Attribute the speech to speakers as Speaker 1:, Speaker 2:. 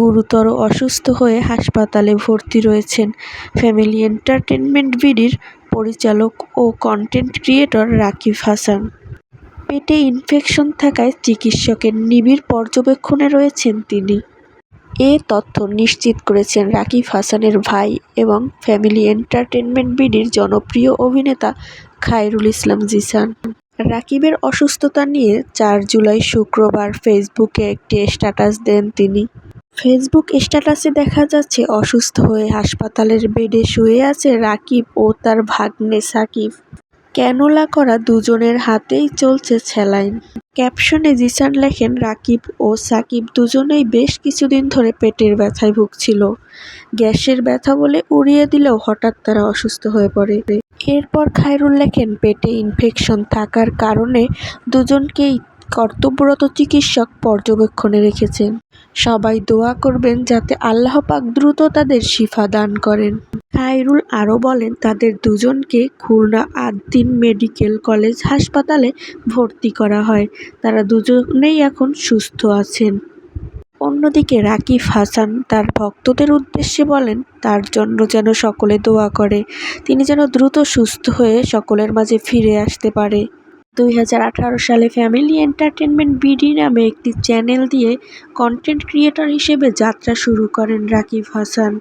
Speaker 1: গুরুতর অসুস্থ হয়ে হাসপাতালে ভর্তি রয়েছেন ফ্যামিলি এন্টারটেনমেন্ট বিডির পরিচালক ও কন্টেন্ট ক্রিয়েটর রাকিব হাসান। পেটে ইনফেকশন থাকায় চিকিৎসকের নিবিড় পর্যবেক্ষণে রয়েছেন তিনি। এ তথ্য নিশ্চিত করেছেন রাকিব হাসানের ভাই এবং ফ্যামিলি এন্টারটেনমেন্ট বিডির জনপ্রিয় অভিনেতা খায়রুল ইসলাম জিসান। রাকিবের অসুস্থতা নিয়ে চার জুলাই শুক্রবার ফেসবুকে একটি স্ট্যাটাস দেন তিনি। ফেসবুক স্ট্যাটাসে দেখা যাচ্ছে, অসুস্থ হয়ে হাসপাতালের বেডে শুয়ে আছে রাকিব ও তার ভাগ্নে সাকিব। ক্যানোলা করা দুজনের হাতেই চলছে স্যালাইন ক্যাপশনে জিসান লেখেন, রাকিব ও সাকিব দুজনেই বেশ কিছুদিন ধরে পেটের ব্যথায় ভুগছিল। গ্যাসের ব্যথা বলে উড়িয়ে দিলেও হঠাৎ তারা অসুস্থ হয়ে পড়ে। এরপর খায়রুল লেখেন, পেটে ইনফেকশন থাকার কারণে দুজনকেই কর্তব্যরত চিকিৎসক পর্যবেক্ষণে রেখেছেন। সবাই দোয়া করবেন যাতে আল্লাহ পাক দ্রুত তাদের শিফা দান করেন। খায়রুল আরও বলেন, তাদের দুজনকে খুলনা আদ্দিন মেডিকেল কলেজ হাসপাতালে ভর্তি করা হয়। তারা দুজনেই এখন সুস্থ আছেন। অন্যদিকে রাকিব হাসান তার ভক্তদের উদ্দেশ্যে বলেন, তার জন্য যেন সকলে দোয়া করে। তিনি যেন দ্রুত সুস্থ হয়ে সকলের মাঝে ফিরে আসতে পারে। দুই হাজার আঠারো সালে ফ্যামিলি এন্টারটেনমেন্ট বিডি নামে একটি চ্যানেল দিয়ে কন্টেন্ট ক্রিয়েটর হিসেবে যাত্রা শুরু করেন রাকিব হাসান।